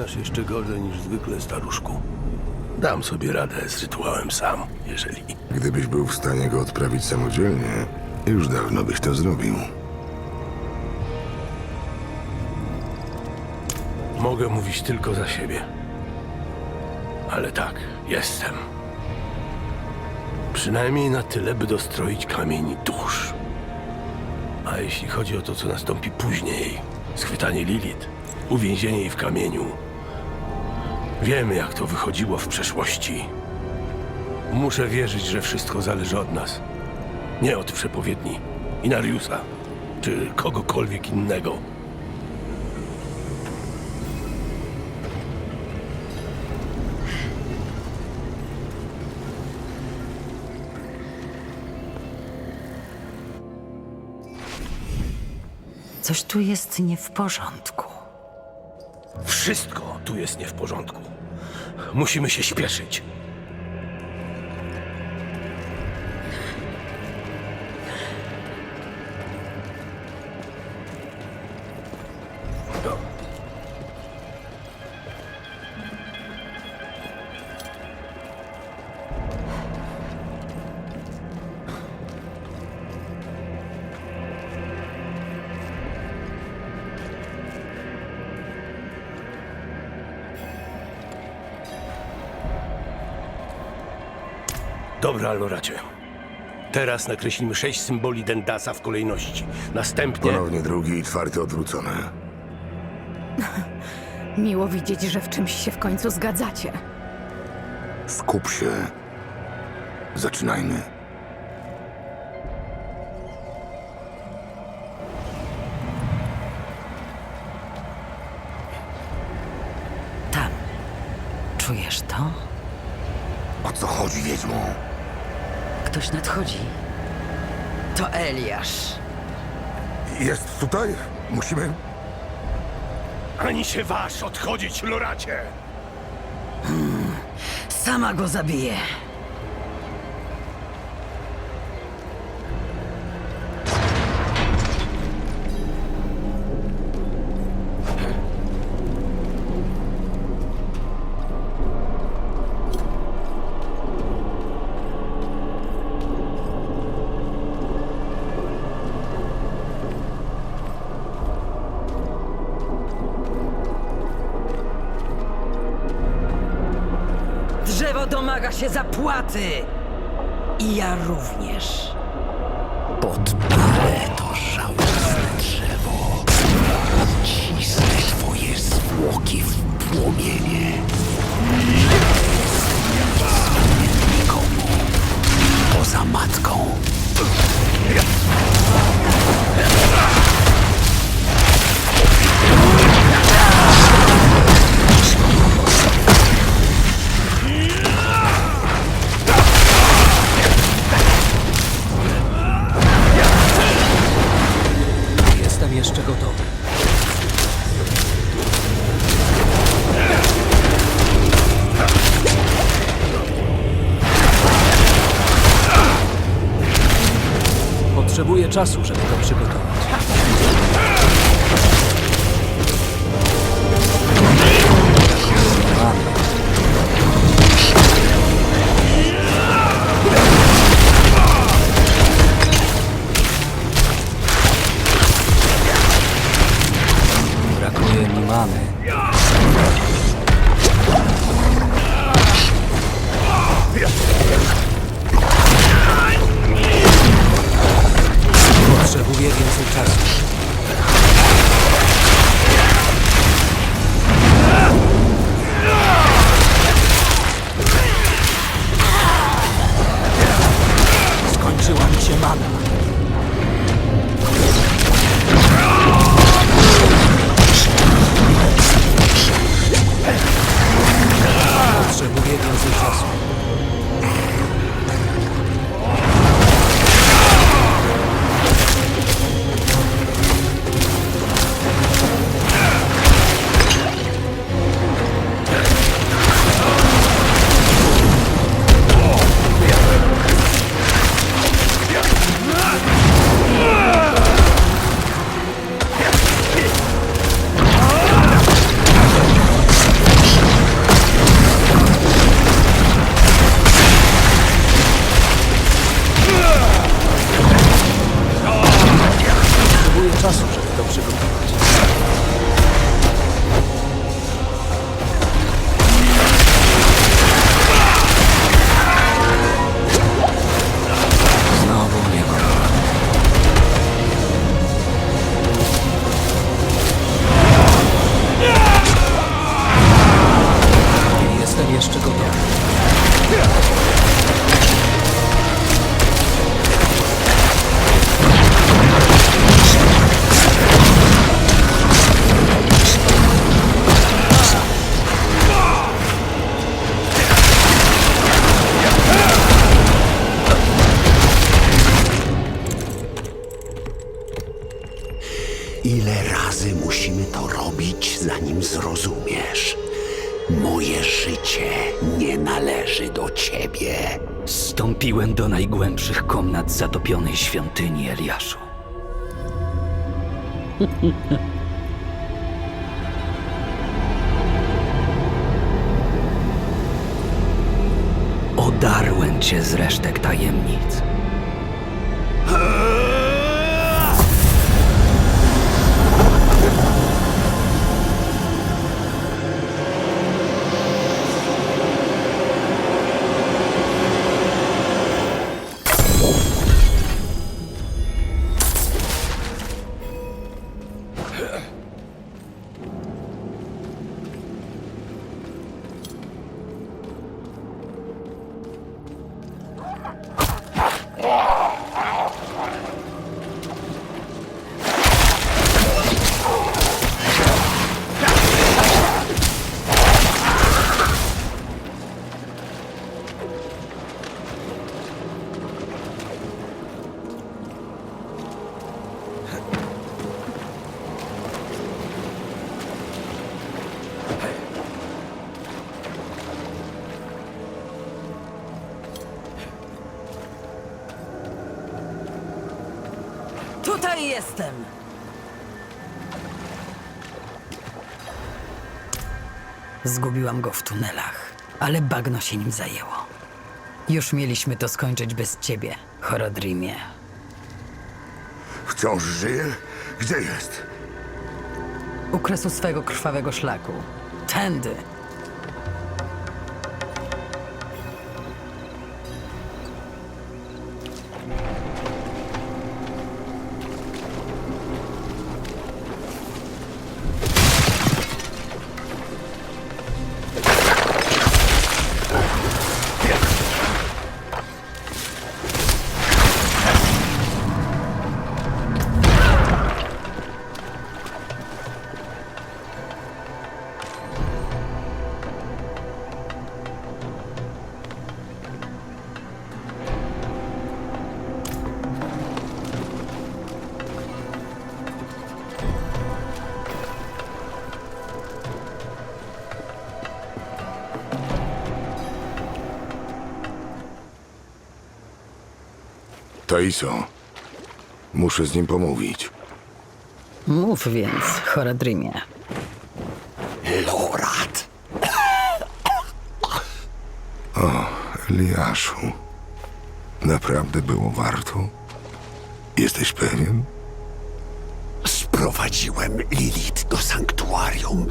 Wyglądasz jeszcze gorzej niż zwykle, staruszku. Dam sobie radę z rytuałem sam, jeżeli... Gdybyś był w stanie go odprawić samodzielnie, już dawno byś to zrobił. Mogę mówić tylko za siebie. Ale tak, jestem. Przynajmniej na tyle, by dostroić kamień dusz. A jeśli chodzi o to, co nastąpi później, schwytanie Lilith, uwięzienie jej w kamieniu, wiemy, jak to wychodziło w przeszłości. Muszę wierzyć, że wszystko zależy od nas. Nie od przepowiedni, Inariusa, czy kogokolwiek innego. Coś tu jest nie w porządku. Wszystko tu jest nie w porządku. Musimy się śpieszyć. Dobra, Loracie. Teraz nakreślimy sześć symboli Dendasa w kolejności. Następnie... Ponownie drugi i czwarty odwrócone. Miło widzieć, że w czymś się w końcu zgadzacie. Skup się. Zaczynajmy. Tam. Czujesz to? O co chodzi, Wiedźmo? Ktoś nadchodzi. To Eliasz. Jest tutaj? Musimy... Ani się waż odchodzić, Loracie! Sama go zabiję. Domaga się zapłaty. I ja również. Podpalę to żałosne drzewo. Cisnę twoje zwłoki w płomienie. Nikomu poza matką. Zrozumiesz. Moje życie nie należy do ciebie. Stąpiłem do najgłębszych komnat zatopionej świątyni Eliaszu. Odarłem cię z resztek tajemnic. Tutaj jestem! Zgubiłam go w tunelach, ale bagno się nim zajęło. Już mieliśmy to skończyć bez ciebie, Horodrimie. Wciąż żyje? Gdzie jest? U kresu swego krwawego szlaku. Tędy. Taiso. Muszę z nim pomówić. Mów więc, Horodrimie. Lorat, Eliaszu. Naprawdę było warto? Jesteś pewien? sprowadziłem Lilith do sanktuarium.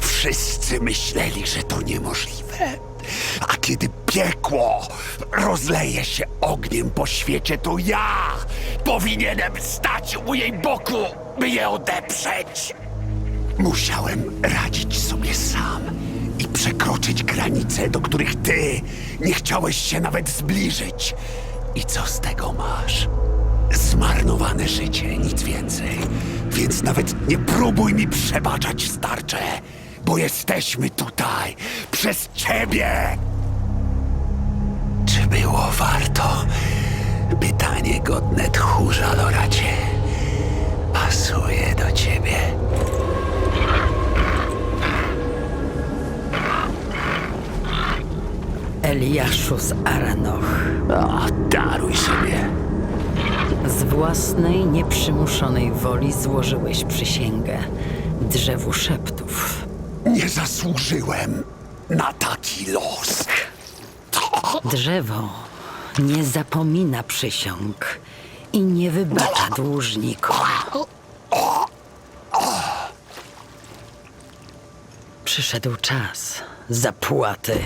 Wszyscy myśleli, że to niemożliwe. A kiedy piekło rozleje się ogniem po świecie, to ja powinienem stać u jej boku, by je odeprzeć. Musiałem radzić sobie sam i przekroczyć granice, do których ty nie chciałeś się nawet zbliżyć. I co z tego masz? Zmarnowane życie, nic więcej. Więc nawet nie próbuj mi przebaczać, starcze, bo jesteśmy tutaj przez ciebie. Było warto? Pytanie godne tchórza, Loracie. Pasuje do ciebie. Eliaszu z Aranoch. O, daruj sobie. Z własnej, nieprzymuszonej woli złożyłeś przysięgę drzewu szeptów. Nie zasłużyłem na taki los. Drzewo nie zapomina przysiąg i nie wybacza dłużnikom. Przyszedł czas zapłaty.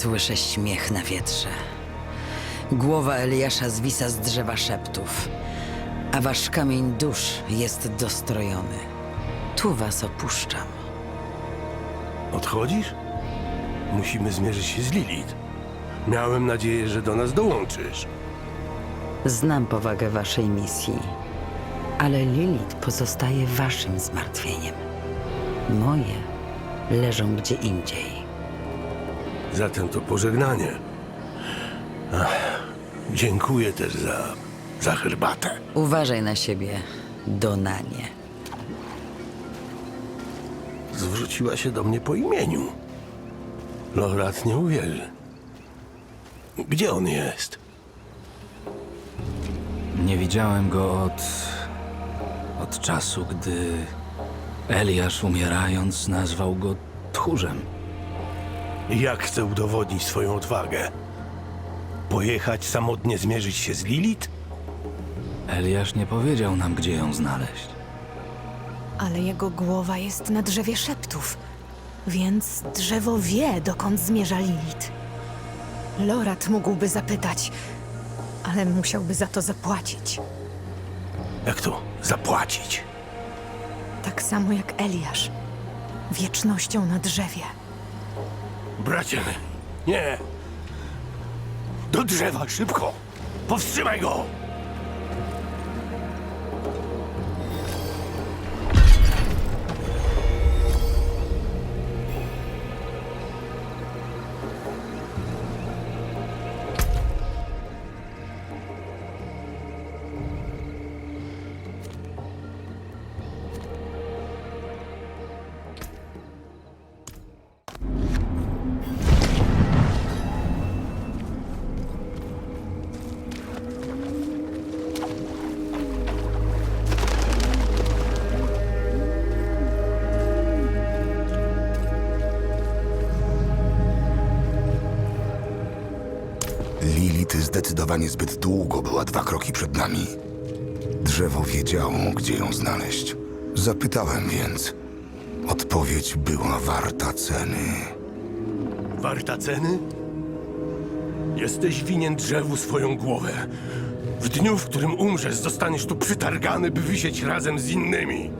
Słyszę śmiech na wietrze. Głowa Eliasza zwisa z drzewa szeptów, a wasz kamień dusz jest dostrojony. Tu was opuszczam. Odchodzisz? Musimy zmierzyć się z Lilith. Miałem nadzieję, że do nas dołączysz. Znam powagę waszej misji, ale Lilith pozostaje waszym zmartwieniem. Moje leżą gdzie indziej. Zatem to pożegnanie. Ach, dziękuję też za, za herbatę. Uważaj na siebie, Donanie. Zwróciła się do mnie po imieniu. Lorat nie uwierzy. Gdzie on jest? Nie widziałem go od. od czasu, gdy Eliasz umierając nazwał go tchórzem. Jak chce udowodnić swoją odwagę? Pojechać samotnie zmierzyć się z Lilith? Eliasz nie powiedział nam, gdzie ją znaleźć. Ale jego głowa jest na drzewie szeptów, więc drzewo wie, dokąd zmierza Lilith. Lorat mógłby zapytać, ale musiałby za to zapłacić. Jak to zapłacić? Tak samo jak Eliasz. Wiecznością na drzewie. Bracie, nie! Do drzewa, szybko! Powstrzymaj go! Lilith zdecydowanie zbyt długo była dwa kroki przed nami. Drzewo wiedziało, gdzie ją znaleźć. Zapytałem więc. Odpowiedź była warta ceny. Warta ceny? Jesteś winien drzewu swoją głowę. W dniu, w którym umrzesz, zostaniesz tu przytargany, by wisieć razem z innymi.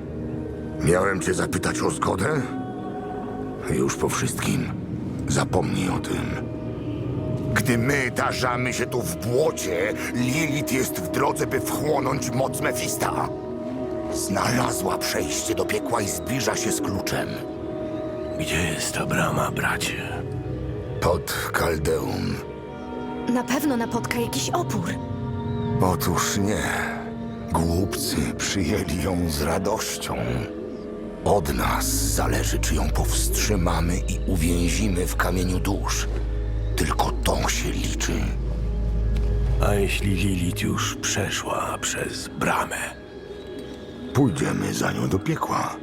Miałem cię zapytać o zgodę? Już po wszystkim. Zapomnij o tym. Gdy my tarzamy się tu w błocie, Lilith jest w drodze, by wchłonąć moc Mefista. Znalazła przejście do piekła i zbliża się z kluczem. Gdzie jest ta brama, bracie? Pod Kaldeum. Na pewno napotka jakiś opór. Otóż nie. Głupcy przyjęli ją z radością. Od nas zależy, czy ją powstrzymamy i uwięzimy w kamieniu dusz. Tylko. A jeśli Lilith już przeszła przez bramę? Pójdziemy za nią do piekła.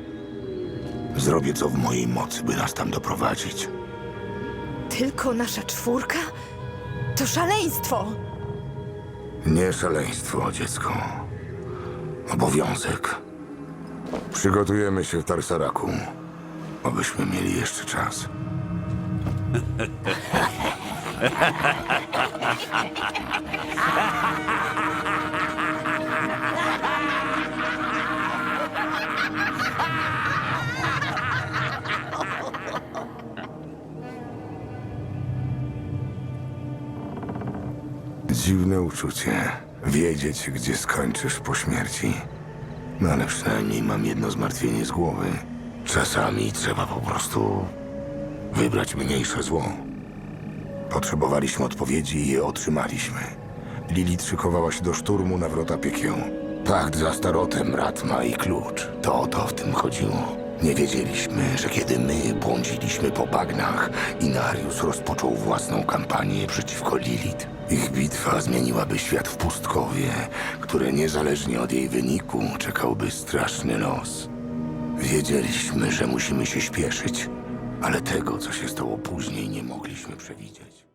Zrobię co w mojej mocy, by nas tam doprowadzić. Tylko nasza czwórka? To szaleństwo! Nie szaleństwo, dziecko. Obowiązek. Przygotujemy się w Tarsaraku, abyśmy mieli jeszcze czas. Dziwne uczucie. Wiedzieć, gdzie skończysz po śmierci. No ale przynajmniej mam jedno zmartwienie z głowy. Czasami trzeba po prostu wybrać mniejsze zło. Potrzebowaliśmy odpowiedzi i je otrzymaliśmy. Lilith szykowała się do szturmu na wrota piekieł. Pakt za starotem, Ratma i klucz. To o to w tym chodziło. Nie wiedzieliśmy, że kiedy my błądziliśmy po bagnach, Inarius rozpoczął własną kampanię przeciwko Lilith. Ich bitwa zmieniłaby świat w pustkowie, które niezależnie od jej wyniku czekałby straszny los. Wiedzieliśmy, że musimy się śpieszyć, ale tego, co się stało później, nie mogliśmy przewidzieć.